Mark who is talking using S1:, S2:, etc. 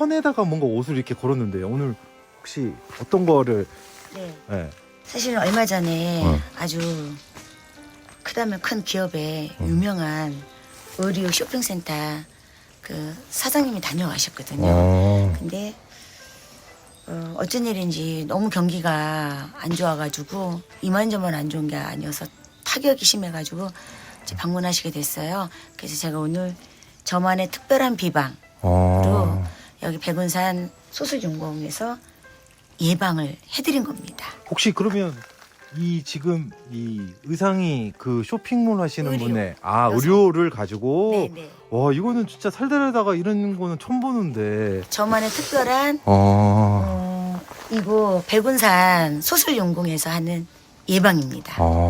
S1: 천에다가 뭔가 옷을 이렇게 걸었는데 오늘 혹시 어떤 거를
S2: 네.
S1: 예.
S2: 사실 얼마 전에
S1: 어.
S2: 아주 크다면 큰 기업의
S1: 음.
S2: 유명한 의류 쇼핑센터 그 사장님이 다녀가셨거든요.
S1: 어.
S2: 근데 어, 어쩐 일인지 너무 경기가 안 좋아가지고 이만저만 안 좋은 게 아니어서 타격이 심해가지고 이제 방문하시게 됐어요. 그래서 제가 오늘 저만의 특별한
S1: 어.
S2: 여기 백운산 소수중공에서 예방을 해드린 겁니다.
S1: 혹시 그러면 이 지금 이 의상이 그 쇼핑몰 하시는
S2: 의류.
S1: 분의 아
S2: 여성.
S1: 의료를 가지고
S2: 네네.
S1: 와 이거는 진짜 살다르다가 이런 거는 처음 보는데
S2: 저만의 특별한
S1: 어.
S2: 어, 이곳 백운산 소술용궁에서 하는 예방입니다.
S1: 어.